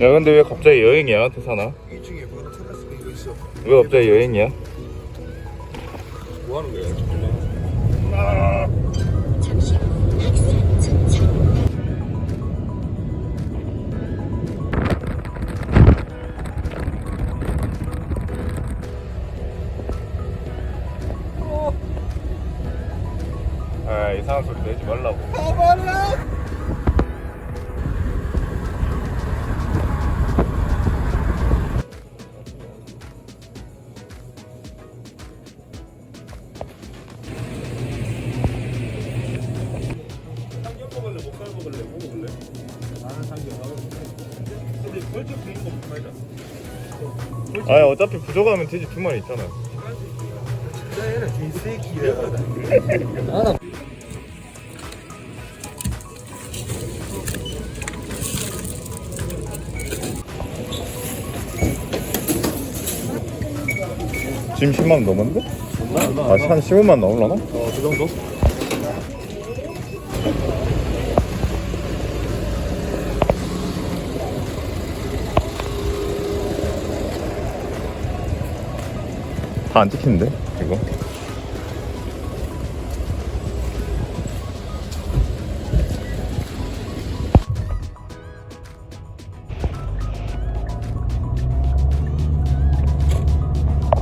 야 근데 왜 갑자기 여행이야 태산아? 2층에 바로 테라스 이거 있어. 왜 갑자기 여행이야? 뭐 하는 거야? 잠시 후 학생 전차 아 이상한 소리 내지 말라고 삼겹 아니 어차피 부족하면 돼지 두 마리 있잖아 개새끼야. 지금 10만원 넘었는데? 아, 한 15만 넘을라나? 어, 그 정도? 다 안 찍히는데 이거?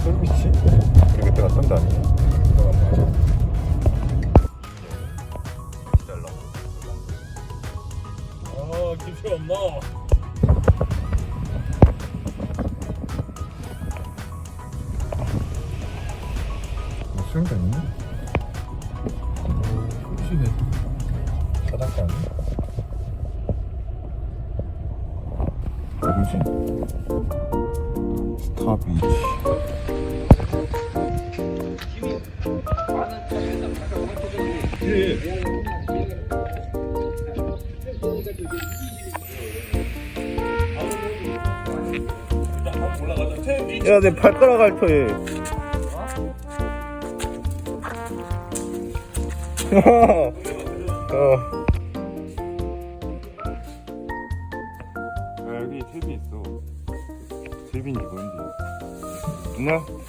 그리고 그때가 싼다 아, 김치 없나? 어디지? 스타비치. 야, 내 발가락. 어. 누나? 어,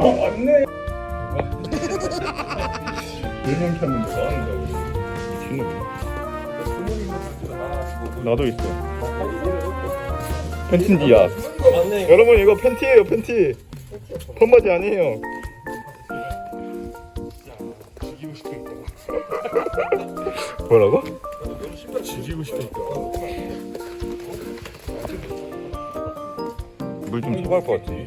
맞네. 일본 켰는데 뭐 하는 거야? 미친놈. 나도 있어. 팬티인지야. 맞네. 여러분 이거 팬티예요 팬티. 펀바지 아니에요. 죽이고 싶으니까. 뭐라고? 죽이고 싶으니까. 물좀 쳐갈 것 같지.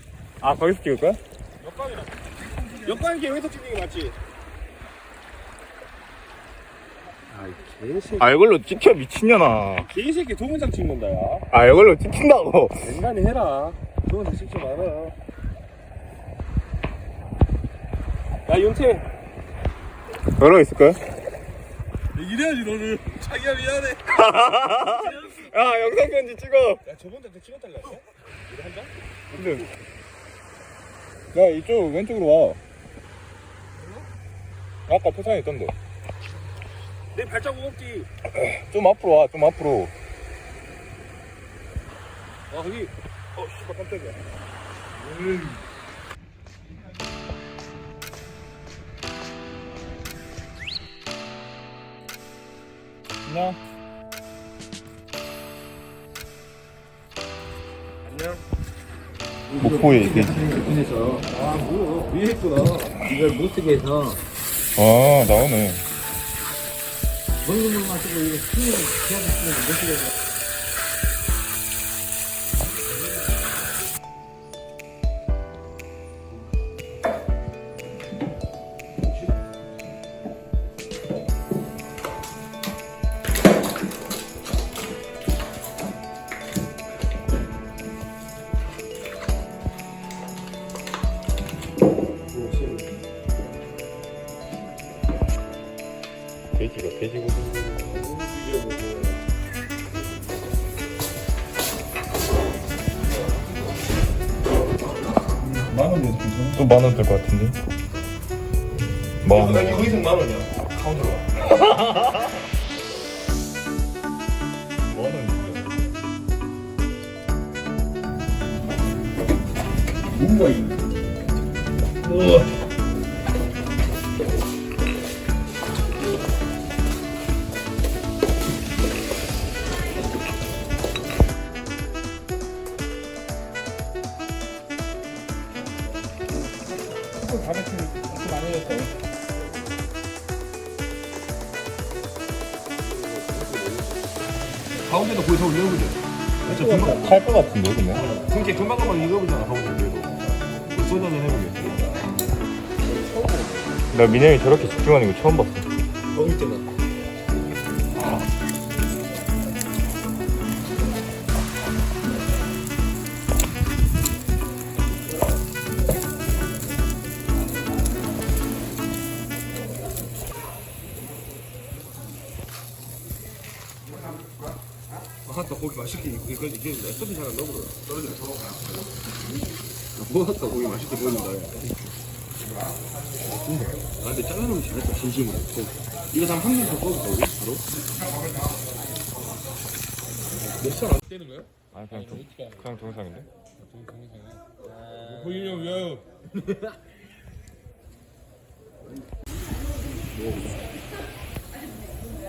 아 거기서 찍을 거야? 역광이 여기서 찍는 게 맞지? 아이 개새끼 아 이걸로 찍혀 미친년아. 개새끼 동영상 찍는다 야 아 이걸로 찍힌다고. 인간이 해라 동영상 찍지 마라 야 윤태 여러 있을 거야? 이래야지 너는 자기야 미안해 야 영상 편지 찍어. 야 저번 달에 찍었달라? 이거 한 장? 근데 야 이쪽 왼쪽으로 와 아까 그 표상이 있던데 내 발자국 없지. 좀 앞으로 와 좀 앞으로 아 거기. 어 씨발 깜짝이야. 안녕 안녕. 목포에 이게. 아 뭐, 위에 있구나. 이걸 못 쓰게 해서. 아 나오네. 먹는 쓰고 이거 힘을 피하고 쓰면 못 쓰게 해서 돼지가 돼지고 만 원이어서 괜찮아? 또 만 원 될 것 같은데 만난 이거 원. 이상 만 원이야. 카운터로. 만 원. 뭔가 있네. 우와. 좀 많이 했어. 가운데도 거의 다 올려보죠. 진짜 금방, 탈것 같은데 그냥 그렇게 금방 금방 익어보잖아, 가운데 그래도. 소전을 해보게. 나 민영이 저렇게 집중하는 거 처음 봤어 먹을 때만. 고기 맛있게 이게 이게 이게 레시피 잘안 넣어 그래. 떨어지면 서로 그냥. 모았다 고기 맛있게 보인다. 아 근데 잘라놓으면 잘했다 진심으로. 이거 한개 더 꺼도 되고 바로. 몇살안 되는 거야? 아니 그냥 동, 그냥 동영상인데. 아, 아. 보이려고 요.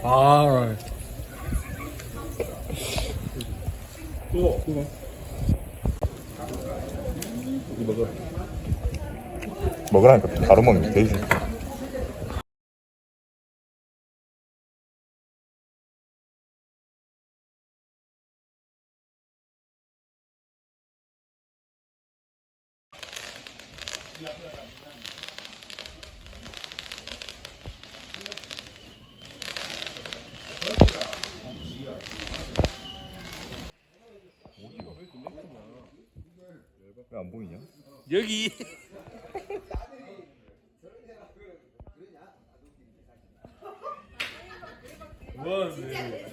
All right. 9번. 9번. 여기 먹어. 먹으라니까 바로 먹는 돼지. Yeah. 여기. 뭐하는데